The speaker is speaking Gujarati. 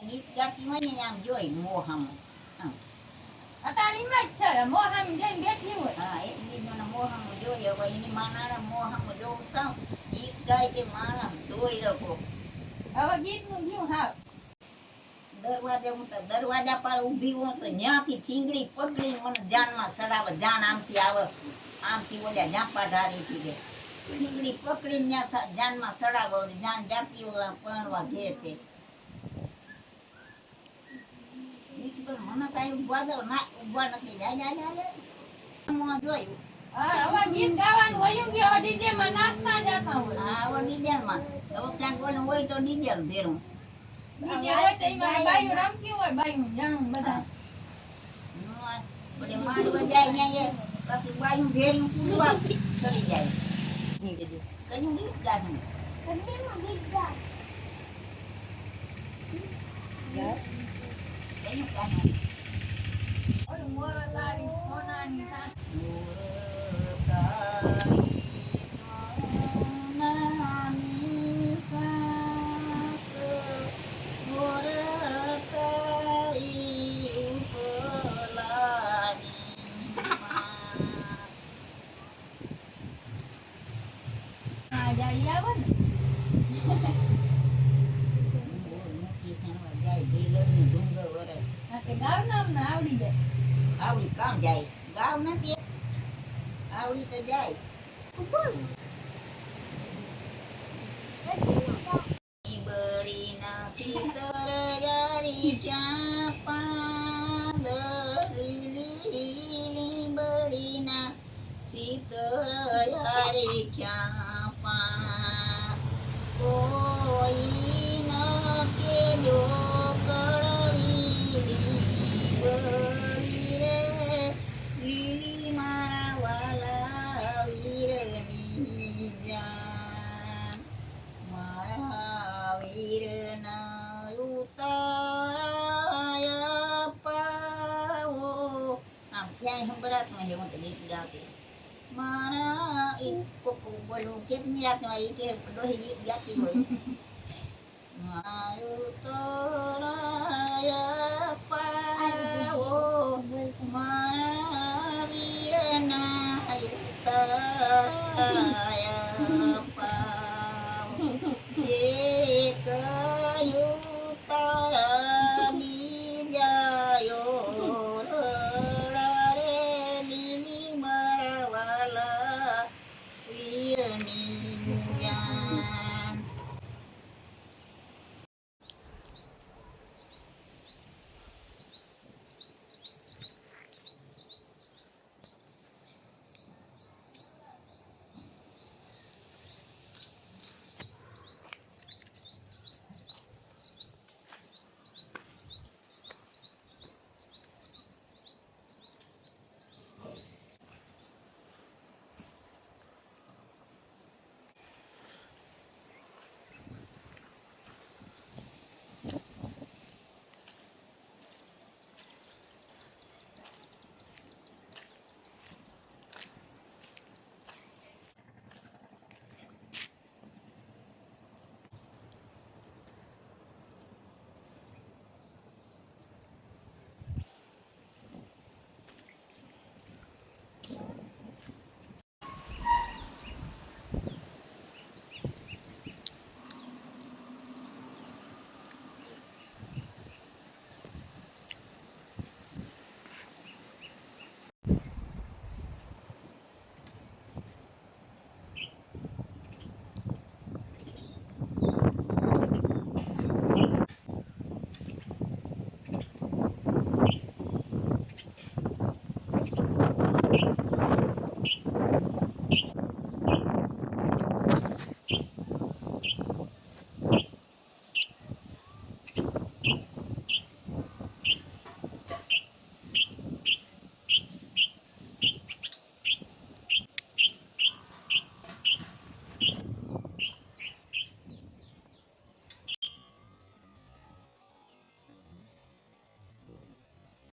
ગીત ગાતી હોય આમ જોઈ મોહમ ઈમ જ છે મોહમ જઈને બેઠી હોય હા મોહમ જોઈએ હવે એની મોહમ જોઉં તો ગીત ગાય તે માણસ જોઈ રાખો હવે ગીતનું ગયું હાવ. દરવાજે હું તો દરવાજા પર ઊભી હોઉં તો ત્યાંથી ફીંગડી પગડી મને જાનમાં ચડાવે જાન આમથી આવે. આમથી ઓલ્યા જાપા ઢારીથી કે ફીંગડી પકડીને ત્યાં જાનમાં ચડાવે જાન જાતી પરણવા ઘેર તે. મને કાંઈ ઊભા દો ના ઊભા નથી. જોયું. હવે ગીત ગાવાનું હોય ગયું ડીજે માં નાસ્તા જતા હોય. હા હવે ડીજલમાં હવે ક્યાંક ઓલું હોય તો ડીજે ભેરું. ડીજે હોય તો એમાં બાયું રમતી હોય બાયું જાણું બધા બધે માંડવા જાય ત્યાં એ પછી બાયું ભેર્યું પૂરવા કરી જાય કયું ગીત ગાયું કયું ગાયું ઓલું મોર તારી સોનાની સાસ આ જાય આવડી જાય આવડી કામ જાય ગાવ નથી આવડી ક્યાં ક્યાંય સંભળાતું હશે હું તો ગીત ગાતી મારા એક બોલું કેટલી રાતમાં એ કે ડોહી ગીત ગાતી હોય? મારું તો મારા વીરના Yeah.